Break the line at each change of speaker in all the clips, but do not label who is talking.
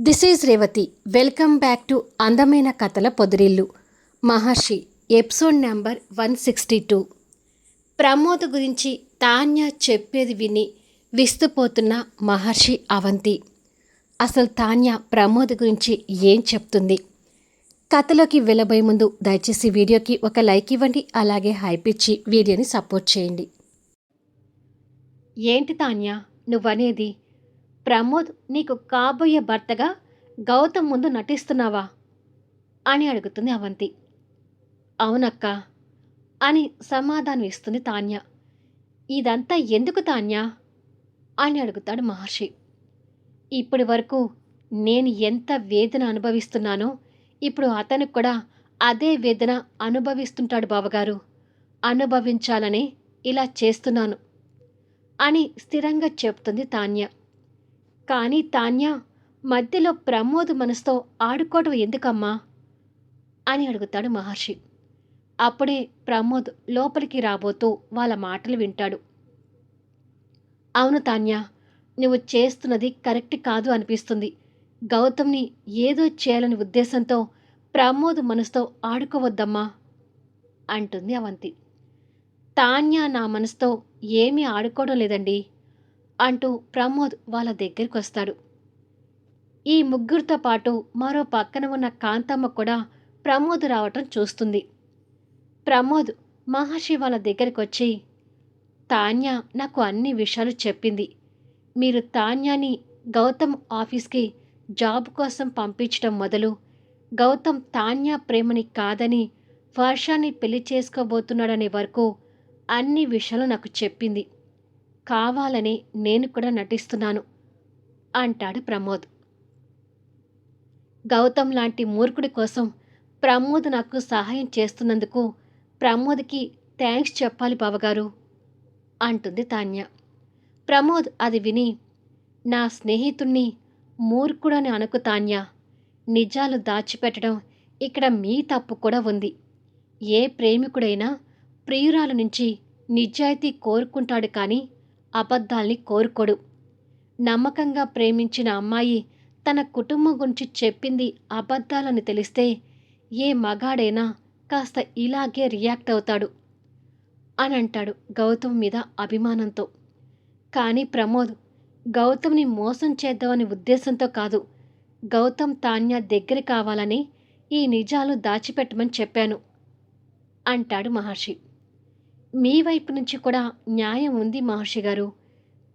This is Revathi. Welcome back to అందమైన కథల పొదిరిల్లు. Maharshi episode number one sixty two. Pramod గురించి తాన్య చెప్పేది విని విస్తుపోతున్న మహర్షి అవంతి. అసలు తాన్య ప్రమోద్ గురించి ఏం చెప్తుంది? కథలోకి వెళ్ళబోయే ముందు దయచేసి వీడియోకి ఒక లైక్ ఇవ్వండి అలాగే హైప్ ఇచ్చి వీడియోని సపోర్ట్ చేయండి. ఏంటి తాన్య? నువ్వనేది? ప్రమోద్ నీకు కాబోయే భర్తగా గౌతమ్ ముందు నటిస్తున్నావా? అని అడుగుతుంది అవంతి. అవునక్క అని సమాధానం ఇస్తుంది తాన్య. ఇదంతా ఎందుకు తాన్య? అని అడుగుతాడు మహర్షి. ఇప్పటి వరకు నేను ఎంత వేదన అనుభవిస్తున్నానో ఇప్పుడు అతనికి కూడా అదే వేదన అనుభవిస్తుంటాడు బావగారు. అనుభవించాలని ఇలా చేస్తున్నాను అని స్థిరంగా చెప్తుంది తాన్య. కానీ తాన్య మధ్యలో ప్రమోద్ మనసుతో ఆడుకోవడం ఎందుకమ్మా? అని అడుగుతాడు మహర్షి. అప్పుడే ప్రమోద్ లోపలికి రాబోతూ వాళ్ళ మాటలు వింటాడు. అవును తాన్య నువ్వు చేస్తున్నది కరెక్ట్ కాదు అనిపిస్తుంది. గౌతమ్ని ఏదో చేయాలని ఉద్దేశంతో ప్రమోద్ మనసుతో ఆడుకోవద్దమ్మా అంటుంది అవంతి. తాన్య నా మనసుతో ఏమీ ఆడుకోవడం లేదండి. అంటూ ప్రమోద్ వాళ్ళ దగ్గరికి వస్తాడు ఈ ముగ్గురితో పాటు మరో పక్కన ఉన్న కాంతమ్మ కూడా ప్రమోద్ రావటం చూస్తుంది. ప్రమోద్ మహర్షి వాళ్ళ దగ్గరికి వచ్చి తాన్య నాకు అన్ని విషయాలు చెప్పింది. మీరు తాన్యాని గౌతమ్ ఆఫీస్కి జాబ్ కోసం పంపించడం మొదలు గౌతమ్ తాన్య ప్రేమని కాదని వర్షాన్ని పెళ్ళి చేసుకోబోతున్నాడనే వరకు అన్ని విషయాలు నాకు చెప్పింది. కావాలని నేను కూడా నటిస్తున్నాను అంటాడు ప్రమోద్. గౌతమ్ లాంటి మూర్ఖుడి కోసం ప్రమోద్ నాకు సహాయం చేస్తున్నందుకు ప్రమోద్కి థ్యాంక్స్ చెప్పాలి బావగారు అంటుంది తాన్య. ప్రమోద్ అది విని నా స్నేహితుణ్ణి మూర్ఖుడని అనుకు తాన్య. నిజాలు దాచిపెట్టడం ఇక్కడ మీ తప్పు కూడా ఉంది. ఏ ప్రేమికుడైనా ప్రియురాల నుంచి నిజాయితీ కోరుకుంటాడు కానీ అబద్ధాల్ని కోరుకోడు. నమ్మకంగా ప్రేమించిన అమ్మాయి తన కుటుంబం గురించి చెప్పింది అబద్ధాలని తెలిస్తే ఏ మగాడైనా కాస్త ఇలాగే రియాక్ట్ అవుతాడు అని అంటాడు గౌతమ్ మీద అభిమానంతో. కానీ ప్రమోద్ గౌతమ్ని మోసం చేద్దామనే ఉద్దేశంతో కాదు. గౌతమ్ తాన్య దగ్గర కావాలని ఈ నిజాలు దాచిపెట్టమని చెప్పాను అంటాడు మహర్షి. మీ వైపు నుంచి కూడా న్యాయం ఉంది మహర్షి గారు.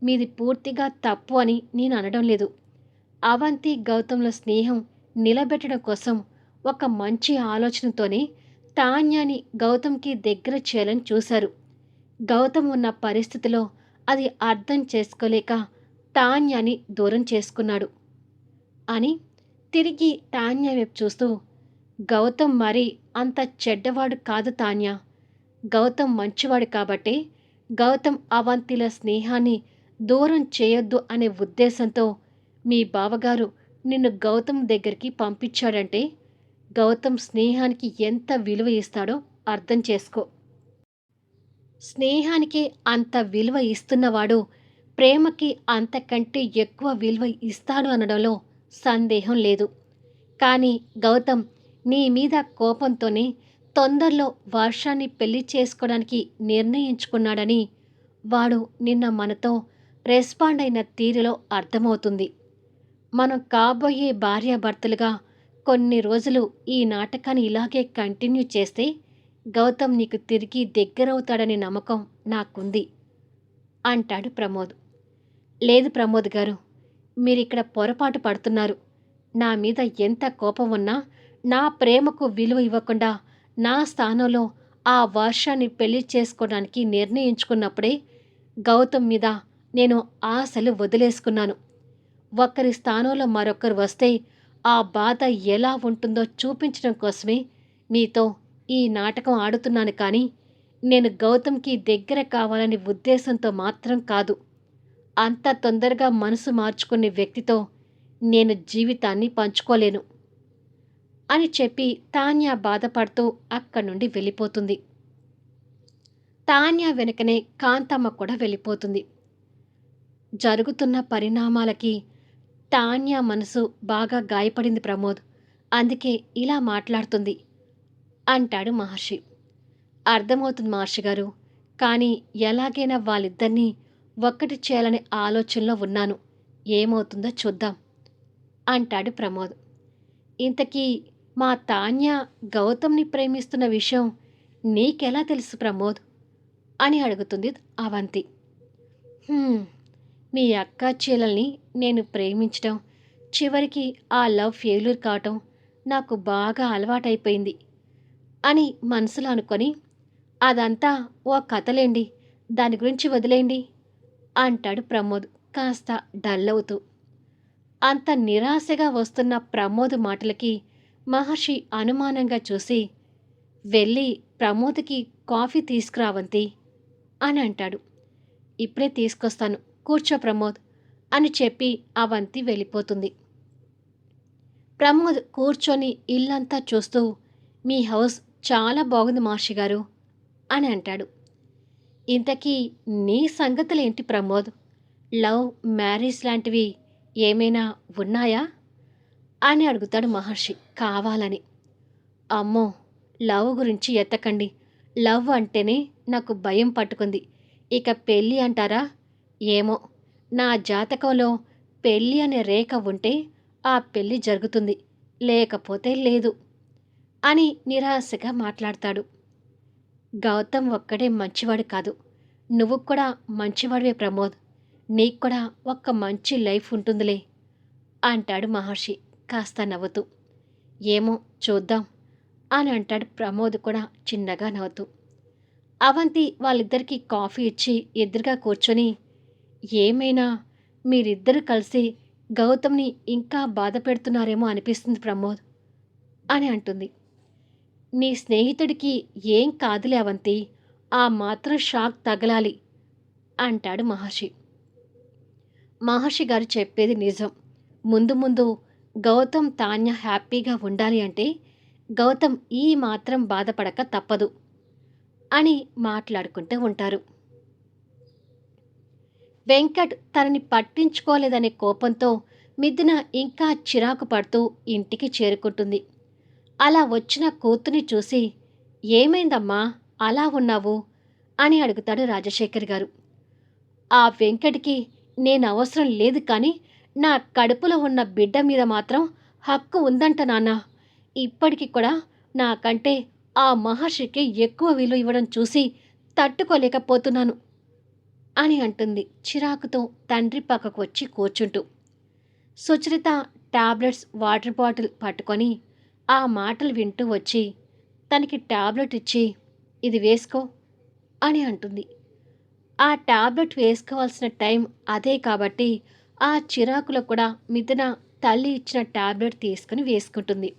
మీది పూర్తిగా తప్పు అని నేను అనడం లేదు. అవంతి గౌతంలో స్నేహం నిలబెట్టడం కోసం ఒక మంచి ఆలోచనతోనే తాన్యాని గౌతమ్కి దగ్గర చేయాలని చూశారు. గౌతమ్ ఉన్న పరిస్థితిలో అది అర్థం చేసుకోలేక తాన్యాని దూరం చేసుకున్నాడు అని తిరిగి తాన్య వైపు చూస్తూ గౌతమ్ మరి అంత చెడ్డవాడు కాదు తాన్య. గౌతమ్ మంచివాడు కాబట్టి గౌతమ్ అవంతిల స్నేహాన్ని దూరం చేయొద్దు అనే ఉద్దేశంతో మీ బావగారు నిన్ను గౌతమ్ దగ్గరికి పంపించాడంటే గౌతమ్ స్నేహానికి ఎంత విలువ ఇస్తాడో అర్థం చేసుకో. స్నేహానికి అంత విలువ ఇస్తున్నవాడు ప్రేమకి అంతకంటే ఎక్కువ విలువ ఇస్తాడు అనడంలో సందేహం లేదు. కానీ గౌతమ్ నీ మీద కోపంతోనే తొందరలో వర్షాన్ని పెళ్ళి చేసుకోవడానికి నిర్ణయించుకున్నాడని వాడు నిన్న మనతో రెస్పాండ్ అయిన తీరులో అర్థమవుతుంది. మనం కాబోయే భార్యాభర్తలుగా కొన్ని రోజులు ఈ నాటకాన్ని ఇలాగే కంటిన్యూ చేస్తే గౌతమ్ నీకు తిరిగి దగ్గరవుతాడనే నమ్మకం నాకుంది అంటాడు ప్రమోద్. లేదు ప్రమోద్ గారు మీరిక్కడ పొరపాటు పడుతున్నారు. నా మీద ఎంత కోపం ఉన్నా నా ప్రేమకు విలువ ఇవ్వకుండా నా స్థానంలో ఆ వర్షాన్ని పెళ్ళి చేసుకోవడానికి నిర్ణయించుకున్నప్పుడే గౌతమ్ మీద నేను ఆశలు వదిలేసుకున్నాను. ఒకరి స్థానంలో మరొకరు వస్తే ఆ బాధ ఎలా ఉంటుందో చూపించడం కోసమే మీతో ఈ నాటకం ఆడుతున్నాను కానీ నేను గౌతమ్కి దగ్గర కావాలనే ఉద్దేశంతో మాత్రం కాదు. అంత తొందరగా మనసు మార్చుకునే వ్యక్తితో నేను జీవితాన్ని పంచుకోలేను. అని చెప్పి తాన్యా బాధపడుతూ అక్కడి నుండి వెళ్ళిపోతుంది. తాన్య వెనుకనే కాంతమ్మ కూడా వెళ్ళిపోతుంది. జరుగుతున్న పరిణామాలకి తాన్యా మనసు బాగా గాయపడింది ప్రమోద్. అందుకే ఇలా మాట్లాడుతుంది. అంటాడు మహర్షి. అర్థమవుతుంది మహర్షి గారు. కానీ ఎలాగైనా వాళ్ళిద్దరినీ ఒక్కటి చేయాలనే ఆలోచనలో ఉన్నాను. ఏమవుతుందో చూద్దాం. అంటాడు ప్రమోద్. ఇంతకీ మా తాన్య గౌతమ్ని ప్రేమిస్తున్న విషయం నీకెలా తెలుసు ప్రమోద్? అని అడుగుతుంది అవంతి. మీ అక్క చెల్లెల్ని నేను ప్రేమించడం చివరికి ఆ లవ్ ఫెయిల్యూర్ కావటం నాకు బాగా అలవాటైపోయింది అని మనసులో అనుకొని అదంతా ఓ కథలేండి దాని గురించి వదిలేయండి అంటాడు ప్రమోద్ కాస్త డల్ అవుతూ అంత నిరాశగా వస్తున్న ప్రమోద్ మాటలకి మహర్షి అనుమానంగా చూసి వెళ్ళి ప్రమోద్కి కాఫీ తీసుకురావంతి అని అంటాడు. ఇప్పుడే తీసుకొస్తాను కూర్చో ప్రమోద్ అని చెప్పి అవంతి వెళ్ళిపోతుంది. ప్రమోద్ కూర్చొని ఇల్లంతా చూస్తూ మీ హౌస్ చాలా బాగుంది మహర్షి గారు అని అంటాడు. ఇంతకీ నీ సంగతులేంటి ప్రమోద్? లవ్ మ్యారేజ్ లాంటివి ఏమైనా ఉన్నాయా? అని అడుగుతాడు మహర్షి. కావాలని. అమ్మో లవ్ గురించి ఎత్తకండి లవ్ అంటేనే నాకు భయం పట్టుకుంది. ఇక పెళ్ళి అంటారా? ఏమో. నా జాతకంలో పెళ్ళి అనే రేఖ ఉంటే ఆ పెళ్ళి జరుగుతుంది. లేకపోతే లేదు అని నిరాశగా మాట్లాడతాడు. గౌతమ్ ఒక్కడే మంచివాడు కాదు. నువ్వు కూడా మంచివాడివే ప్రమోద్. నీకు కూడా ఒక్క మంచి లైఫ్ ఉంటుందిలే అంటాడు మహర్షి. కాస్త నవ్వుతూ ఏమో చూద్దాం అని అంటాడు ప్రమోద్ కూడా చిన్నగా నవ్వుతూ. అవంతి వాళ్ళిద్దరికీ కాఫీ ఇచ్చి ఎదురుగా కూర్చొని ఏమైనా మీరిద్దరూ కలిసి గౌతమ్ని ఇంకా బాధ పెడుతున్నారేమో అనిపిస్తుంది ప్రమోద్ అని అంటుంది. నీ స్నేహితుడికి ఏం కాదులే అవంతి ఆ మాత్రం షాక్ తగలాలి అంటాడు మహర్షి. మహర్షి గారు చెప్పేది నిజం. ముందు ముందు గౌతమ్ తాన్య హ్యాపీగా ఉండాలి అంటే గౌతమ్ ఈ మాత్రం బాధపడక తప్పదు అని మాట్లాడుకుంటూ ఉంటారు. వెంకట్ తనని పట్టించుకోలేదనే కోపంతో మిథున ఇంకా చిరాకు పడుతూ ఇంటికి చేరుకుంటుంది. అలా వచ్చిన కూతుని చూసి ఏమైందమ్మా? అలా ఉన్నావు? అని అడుగుతాడు రాజశేఖర్ గారు. ఆ వెంకట్కి నేను అవసరం లేదు కానీ నా కడుపులో ఉన్న బిడ్డ మీద మాత్రం హక్కు ఉందంట నాన్న. ఇప్పటికి కూడా నాకంటే ఆ మహర్షికి ఎక్కువ విలువ ఇవ్వడం చూసి తట్టుకోలేకపోతున్నాను అని అంటుంది చిరాకుతో తండ్రి పక్కకు వచ్చి కూర్చుంటూ. సుచరిత టాబ్లెట్స్ వాటర్ బాటిల్ పట్టుకొని ఆ మాటలు వింటూ వచ్చి తనకి టాబ్లెట్ ఇచ్చి ఇది వేసుకో అని అంటుంది. ఆ టాబ్లెట్ వేసుకోవాల్సిన టైం అదే కాబట్టి ఆ చిరాకులో కూడా మిథున తల్లి ఇచ్చిన టాబ్లెట్ తీసుకుని వేసుకుంటుంది.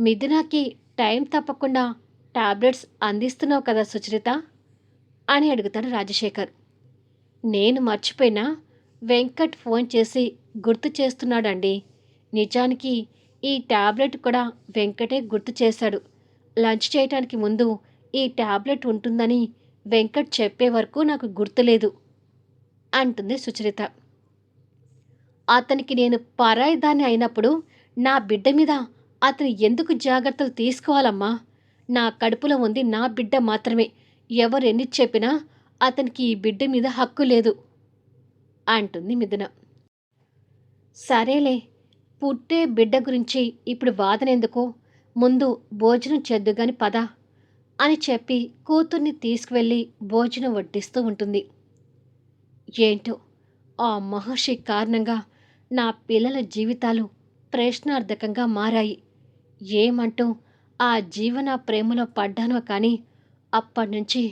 మిథునకి టైం తప్పకుండా టాబ్లెట్స్ అందిస్తున్నావు కదా సుచరిత? అని అడుగుతాడు రాజశేఖర్. నేను మర్చిపోయినా వెంకట్ ఫోన్ చేసి గుర్తు చేస్తున్నాడండి. నిజానికి ఈ టాబ్లెట్ కూడా వెంకటే గుర్తు చేశాడు. లంచ్ చేయటానికి ముందు ఈ టాబ్లెట్ ఉంటుందని వెంకట్ చెప్పే వరకు నాకు గుర్తులేదు. అంటుంది సుచరిత. అతనికి నేను పరాయిదాన్ని అయినప్పుడు నా బిడ్డ మీద అతను ఎందుకు జాగ్రత్తలు తీసుకోవాలమ్మా? నా కడుపులో ఉంది నా బిడ్డ మాత్రమే. ఎవరెన్ని చెప్పినా అతనికి ఈ బిడ్డ మీద హక్కు లేదు అంటుంది మిథున. సరేలే పుట్టే బిడ్డ గురించి ఇప్పుడు వాదనెందుకు? ముందు భోజనం చెద్దుగాని పద అని చెప్పి కూతుర్ని తీసుకువెళ్ళి భోజనం వడ్డిస్తూ ఉంటుంది. ఏంటో ఆ మహర్షి కారణంగా నా పిల్లల జీవితాలు ప్రశ్నార్థకంగా మారాయి. ఏమంటూ ఆ జీవన ప్రేమలో పడ్డానో కానీ అప్పటి నుంచి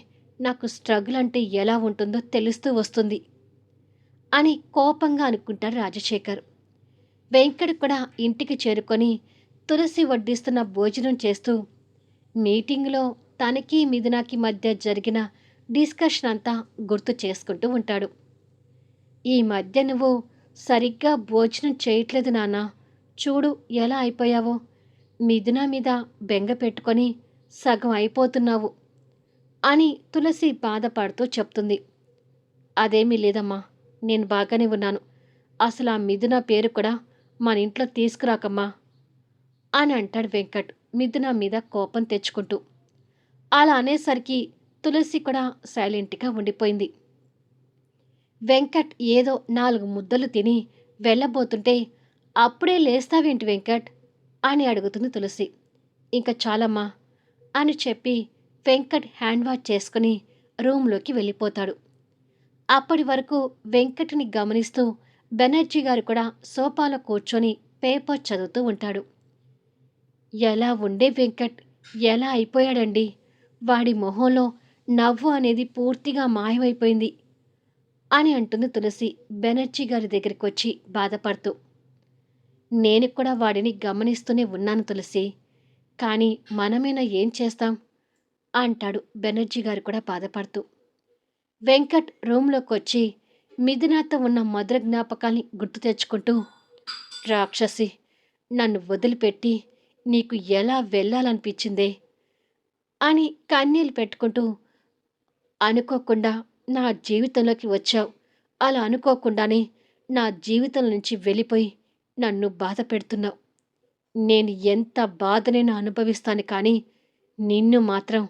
నాకు స్ట్రగుల్ అంటే ఎలా ఉంటుందో తెలుస్తూ వస్తుంది అని కోపంగా అనుకుంటాడు రాజశేఖర్. వెంకట్ కూడా ఇంటికి చేరుకొని తులసి వడ్డిస్తున్న భోజనం చేస్తూ మీటింగ్లో తనకి మిథునాకి మధ్య జరిగిన డిస్కషన్ అంతా గుర్తు చేసుకుంటూ ఉంటాడు. ఈ మధ్య నువ్వు సరిగ్గా భోజనం చేయట్లేదు నాన్న. చూడు ఎలా అయిపోయావో. మిథున మీద బెంగ పెట్టుకొని సగం అయిపోతున్నావు అని తులసి బాధపడుతూ చెప్తుంది. అదేమీ లేదమ్మా నేను బాగానే ఉన్నాను. అసలు ఆ మిథున పేరు కూడా మన ఇంట్లో తీసుకురాకమ్మా అని అంటాడు వెంకట్ మిథున మీద కోపం తెచ్చుకుంటూ. అలా అనేసరికి తులసి కూడా సైలెంట్గా ఉండిపోయింది. వెంకట్ ఏదో నాలుగు ముద్దలు తిని వెళ్ళబోతుంటే అప్పుడే లేస్తావేంటి వెంకట్? అని అడుగుతుంది తులసి. ఇంకా చాలమ్మా అని చెప్పి వెంకట్ హ్యాండ్ వాష్ చేసుకుని రూమ్లోకి వెళ్ళిపోతాడు. అప్పటి వరకు వెంకట్ని గమనిస్తూ బెనర్జీ గారు కూడా సోఫాలో కూర్చొని పేపర్ చదువుతూ ఉంటాడు. ఎలా ఉండే వెంకట్? ఎలా అయిపోయాడండి? వాడి మొహంలో నవ్వు అనేది పూర్తిగా మాయమైపోయింది. అని అంటుంది తులసి బెనర్జీ గారి దగ్గరికి వచ్చి బాధపడుతూ. నేను కూడా వాడిని గమనిస్తూనే ఉన్నాను తులసి కానీ మనమైనా ఏం చేస్తాం? అంటాడు బెనర్జీ గారు కూడా బాధపడుతూ. వెంకట్ రూమ్లోకి వచ్చి మిథునాతో ఉన్న మధుర జ్ఞాపకాల్ని గుర్తు తెచ్చుకుంటూ రాక్షసి నన్ను వదిలిపెట్టి నీకు ఎలా వెళ్ళాలనిపించిందే? అని కన్నీళ్ళు పెట్టుకుంటూ అనుకోకుండా నా జీవితంలోకి వచ్చావు. అలా అనుకోకుండానే నా జీవితం నుంచి వెళ్ళిపోయి నన్ను బాధ పెడుతున్నావు. నేను ఎంత బాధనైనా అనుభవిస్తాను కానీ నిన్ను మాత్రం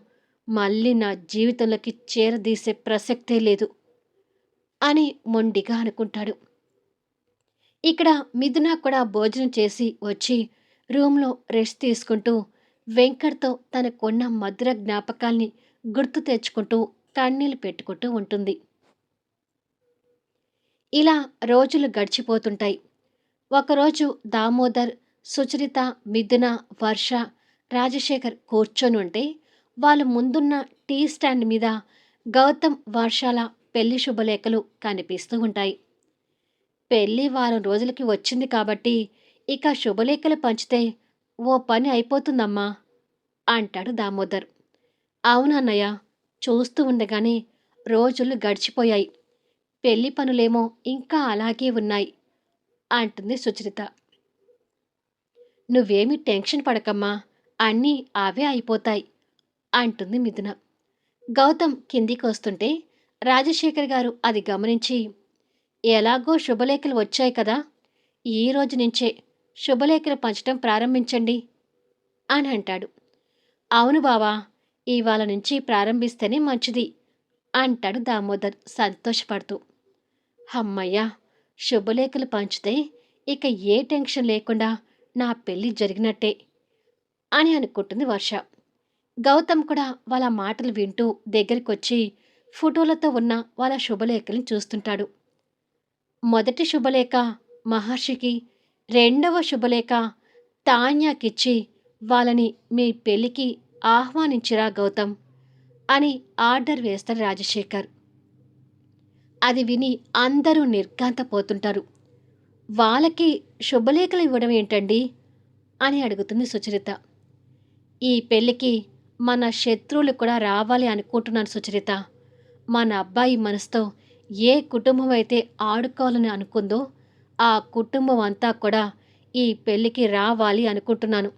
మళ్ళీ నా జీవితంలోకి చేరదీసే ప్రసక్తే లేదు అని మొండిగా అనుకుంటాడు. ఇక్కడ మిథున కూడా భోజనం చేసి వచ్చి రూమ్లో రెస్ట్ తీసుకుంటూ వెంకట్తో తనకున్న మధుర జ్ఞాపకాల్ని గుర్తు తెచ్చుకుంటూ కన్నీళ్ళు పెట్టుకుంటూ ఉంటుంది. ఇలా రోజులు గడిచిపోతుంటాయి. ఒకరోజు దామోదర్ సుచరిత మిథున వర్ష రాజశేఖర్ కూర్చొని ఉంటే వాళ్ళ ముందున్న టీ స్టాండ్ మీద గౌతమ్ వర్షాల పెళ్ళి శుభలేఖలు కనిపిస్తూ ఉంటాయి. పెళ్ళి వారం రోజులకి వచ్చింది కాబట్టి ఇక శుభలేఖలు పంచితే ఓ పని అయిపోతుందమ్మా అంటాడు దామోదర్. అవునన్నయ్య చూస్తూ ఉండగానే రోజులు గడిచిపోయాయి. పెళ్ళి పనులేమో ఇంకా అలాగే ఉన్నాయి అంటుంది సుచరిత. నువ్వేమి టెన్షన్ పడకమ్మా అన్నీ అవే అయిపోతాయి అంటుంది మిథున. గౌతమ్ కిందికి వస్తుంటే రాజశేఖర్ గారు అది గమనించి ఎలాగో శుభలేఖలు వచ్చాయి కదా ఈ రోజు నుంచే శుభలేఖలు పంచడం ప్రారంభించండి అని అంటాడు. అవును బావా ఇవాళ నుంచి ప్రారంభిస్తేనే మంచిది అంటాడు దామోదర్ సంతోషపడుతూ. అమ్మయ్యా శుభలేఖలు పంచితే ఇక ఏ టెన్షన్ లేకుండా నా పెళ్ళి జరిగినట్టే అని అనుకుంటుంది వర్ష. గౌతమ్ కూడా వాళ్ళ మాటలు వింటూ దగ్గరికొచ్చి ఫోటోలతో ఉన్న వాళ్ళ శుభలేఖల్ని చూస్తుంటాడు. మొదటి శుభలేఖ మహర్షికి రెండవ శుభలేఖ తాన్యాకిచ్చి వాళ్ళని మీ పెళ్ళికి ఆహ్వానించిరా గౌతమ్ అని ఆర్డర్ వేస్తారు రాజశేఖర్. అది విని అందరూ నిర్ఘాంతపోతుంటారు. వాళ్ళకి శుభలేఖలు ఇవ్వడం ఏంటండి? అని అడుగుతుంది సుచరిత. ఈ పెళ్ళికి మన శత్రువులు కూడా రావాలి అనుకుంటున్నాను సుచరిత. మన అబ్బాయి మనసుతో ఏ కుటుంబం అయితే ఆడుకోవాలని అనుకుందో ఆ కుటుంబం అంతా కూడా ఈ పెళ్ళికి రావాలి అనుకుంటున్నాను.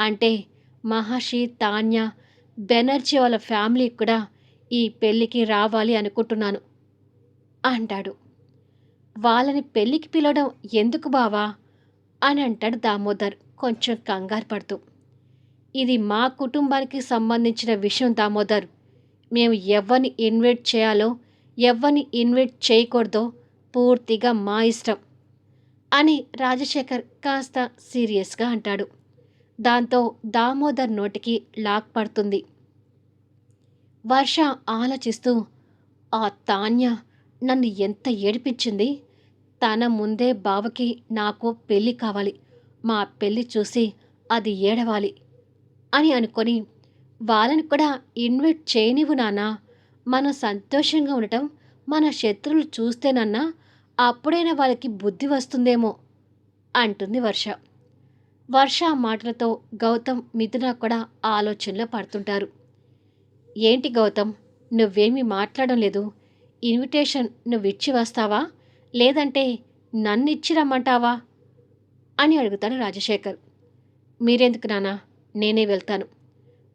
అంటే మహర్షి తాన్య బెనర్జీ వాళ్ళ ఫ్యామిలీ కూడా ఈ పెళ్ళికి రావాలి అనుకుంటున్నాను అంటాడు. వాళ్ళని పెళ్ళికి పిలవడం ఎందుకు బావా? అని అంటాడు దామోదర్ కొంచెం కంగారు పడుతూ. ఇది మా కుటుంబానికి సంబంధించిన విషయం దామోదర్. మేము ఎవరిని ఇన్వైట్ చేయాలో ఎవరిని ఇన్వైట్ చేయకూడదో పూర్తిగా మా ఇష్టం అని రాజశేఖర్ కాస్త సీరియస్గా అంటాడు. దాంతో దామోదర్ నోటికి లాక్ పడుతుంది. వర్ష ఆలోచిస్తూ ఆ తాన్య నన్ను ఎంత ఏడిపించింది? తన ముందే బావకి నాకు పెళ్ళి కావాలి. మా పెళ్ళి చూసి అది ఏడవాలి అని అనుకొని వాళ్ళని కూడా ఇన్వైట్ చేయనివ్వు నాన్నా. మనం సంతోషంగా ఉండటం మన శత్రువులు చూస్తేనన్నా అప్పుడైనా వాళ్ళకి బుద్ధి వస్తుందేమో అంటుంది వర్ష. వర్ష మాటలతో గౌతమ్ మిథున కూడా ఆలోచనలో పడుతుంటారు. ఏంటి గౌతమ్? నువ్వేమీ మాట్లాడడం లేదు. ఇన్విటేషన్ నువ్వు ఇచ్చి వస్తావా? లేదంటే నన్ను ఇచ్చి రమ్మంటావా? అని అడుగుతాడు రాజశేఖర్. మీరెందుకు నానా నేనే వెళ్తాను.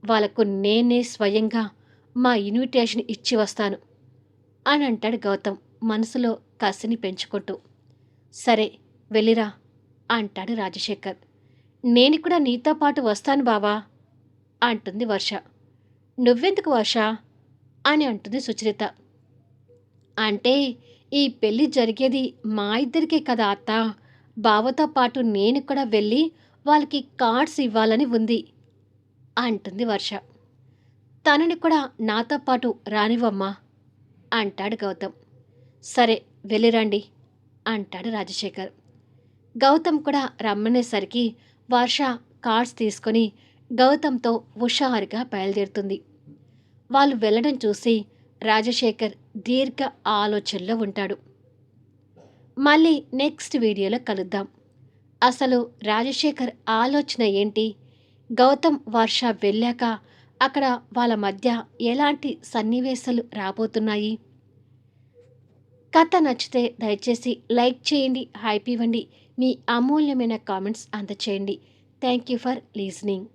వాళ్ళకు నేనే స్వయంగా మా ఇన్విటేషన్ ఇచ్చి వస్తాను అని అంటాడు గౌతమ్ మనసులో కసిని పెంచుకుంటూ. సరే వెళ్ళిరా అంటాడు రాజశేఖర్. నేను కూడా నీతో పాటు వస్తాను బావా అంటుంది వర్ష. నువ్వెందుకు వర్ష? అని అంటుంది సుచరిత. అంటే ఈ పెళ్ళి జరిగేది మా ఇద్దరికే కదా అత్త. బావతో పాటు నేను కూడా వెళ్ళి వాళ్ళకి కార్డ్స్ ఇవ్వాలని ఉంది అంటుంది వర్ష. తనని కూడా నాతో పాటు రానివ్వమ్మా అంటాడు గౌతమ్. సరే వెళ్ళిరండి అంటాడు రాజశేఖర్. గౌతమ్ కూడా రమ్మనేసరికి వర్ష కార్డ్స్ తీసుకొని గౌతమ్తో హుషారుగా బయలుదేరుతుంది. వాళ్ళు వెళ్ళడం చూసి రాజశేఖర్ దీర్ఘ ఆలోచనలో ఉంటాడు. మళ్ళీ నెక్స్ట్ వీడియోలో కలుద్దాం. అసలు రాజశేఖర్ ఆలోచన ఏంటి? గౌతమ్ వర్ష వెళ్ళాక అక్కడ వాళ్ళ మధ్య ఎలాంటి సన్నివేశాలు రాబోతున్నాయి? కథ నచ్చితే దయచేసి లైక్ చేయండి హైప్ ఇవ్వండి. మీ అమూల్యమైన comments అందచేయండి. Thank you for listening.